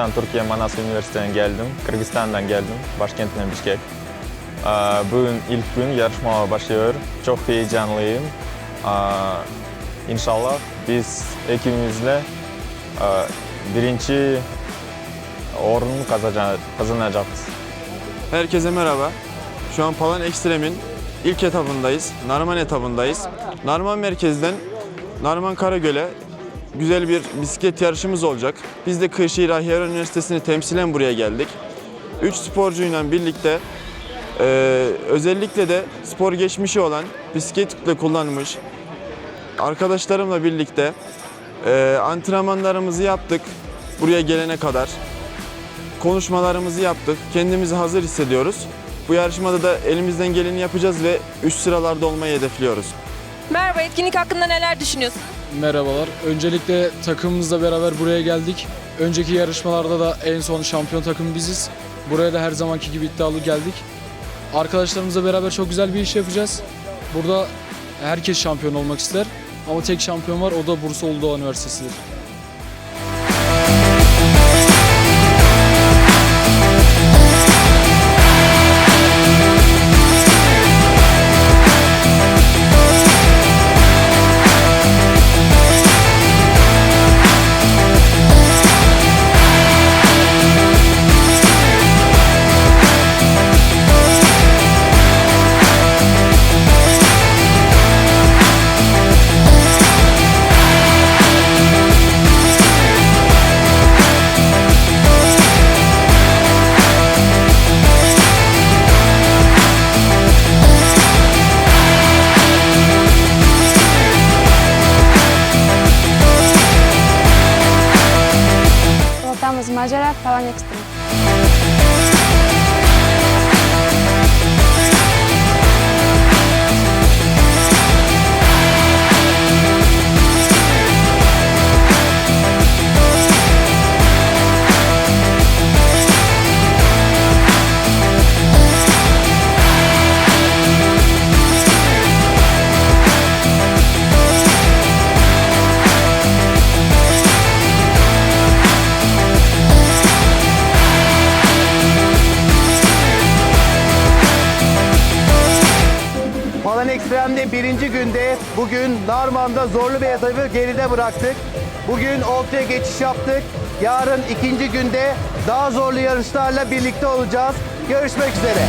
Kazakistan, Türkiye Manas Üniversitesi'ne geldim. Kırgızistan'dan geldim. Başkentine Bişkek. Bugün ilk gün yarışma başlıyor. Çok heyecanlıyım. İnşallah biz ekibimizle birinci orunu kazanacağız. Herkese merhaba. Şu an Palan Ekstrem'in ilk etabındayız. Narman etabındayız. Narman merkezden Narman Karagöl'e güzel bir bisiklet yarışımız olacak. Biz de Kırşehir Ahyar Üniversitesi'ni temsilen buraya geldik. Üç sporcuyla birlikte e, özellikle de spor geçmişi olan bisikletle kullanmış arkadaşlarımla birlikte e, antrenmanlarımızı yaptık buraya gelene kadar konuşmalarımızı yaptık. Kendimizi hazır hissediyoruz. Bu yarışmada da elimizden geleni yapacağız ve üst sıralarda olmayı hedefliyoruz. Merhaba, etkinlik hakkında neler düşünüyorsun? Merhabalar. Öncelikle takımımızla beraber buraya geldik. Önceki yarışmalarda da en son şampiyon takım biziz. Buraya da her zamanki gibi iddialı geldik. Arkadaşlarımızla beraber çok güzel bir iş yapacağız. Burada herkes şampiyon olmak ister. Ama tek şampiyon var o da Bursa Uludağ Üniversitesi'dir. los mayas estaban extintos. Ekstrem'de birinci günde bugün Narman'da zorlu bir etabı geride bıraktık. Bugün ortaya geçiş yaptık. Yarın ikinci günde daha zorlu yarışlarla birlikte olacağız. Görüşmek üzere.